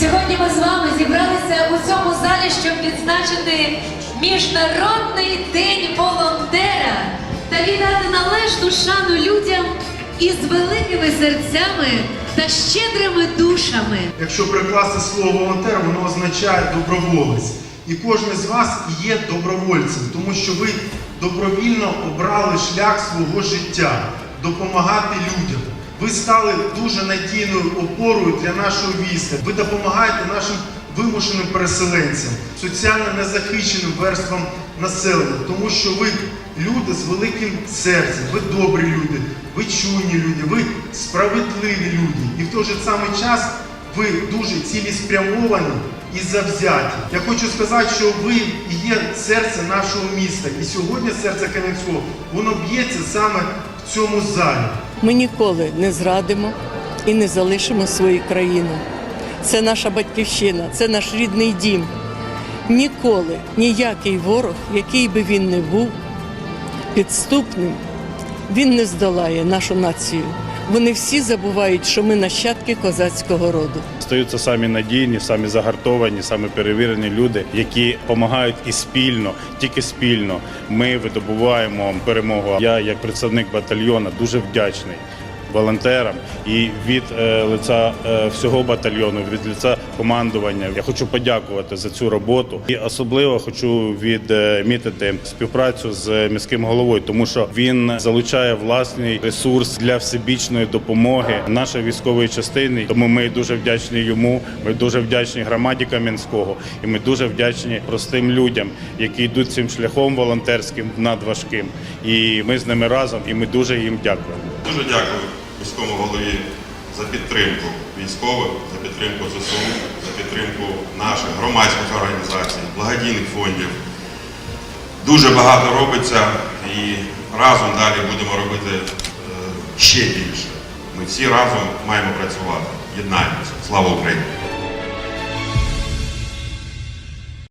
Сьогодні ми з вами зібралися у цьому залі, щоб відзначити Міжнародний день волонтера та віддати належну шану людям із великими серцями та щедрими душами. Якщо прикласти слово волонтер, воно означає доброволець. І кожен з вас є добровольцем, тому що ви добровільно обрали шлях свого життя допомагати людям. Ви стали дуже надійною опорою для нашого війська. Ви допомагаєте нашим вимушеним переселенцям, соціально незахищеним верствам населення, тому що ви люди з великим серцем, ви добрі люди, ви чуйні люди, ви справедливі люди. І в той же самий час ви дуже цілеспрямовані і завзяті. Я хочу сказати, що ви є серце нашого міста. І сьогодні серце Кам'янського, воно б'ється саме цьому залі. Ми ніколи не зрадимо і не залишимо свою країну. Це наша батьківщина, це наш рідний дім. Ніколи ніякий ворог, який би він не був підступним, він не здолає нашу націю. Вони всі забувають, що ми нащадки козацького роду. Стаються самі надійні, самі загартовані, самі перевірені люди, які допомагають і спільно, тільки спільно. Ми видобуваємо перемогу. Я, як представник батальйону, дуже вдячний волонтерам і від е, лиця е, всього батальйону, від лиця командування. Я хочу подякувати за цю роботу і особливо хочу відмітити співпрацю з міським головою, тому що він залучає власний ресурс для всебічної допомоги нашої військової частини. Тому ми дуже вдячні йому. Ми дуже вдячні громаді Кам'янського, і ми дуже вдячні простим людям, які йдуть цим шляхом волонтерським надважким. І ми з ними разом, і ми дуже їм дякуємо. Дуже дякую міському голові за підтримку військових, за підтримку ЗСУ, за підтримку наших громадських організацій, благодійних фондів. Дуже багато робиться і разом далі будемо робити е, ще більше. Ми всі разом маємо працювати. Єднаємося. Слава Україні!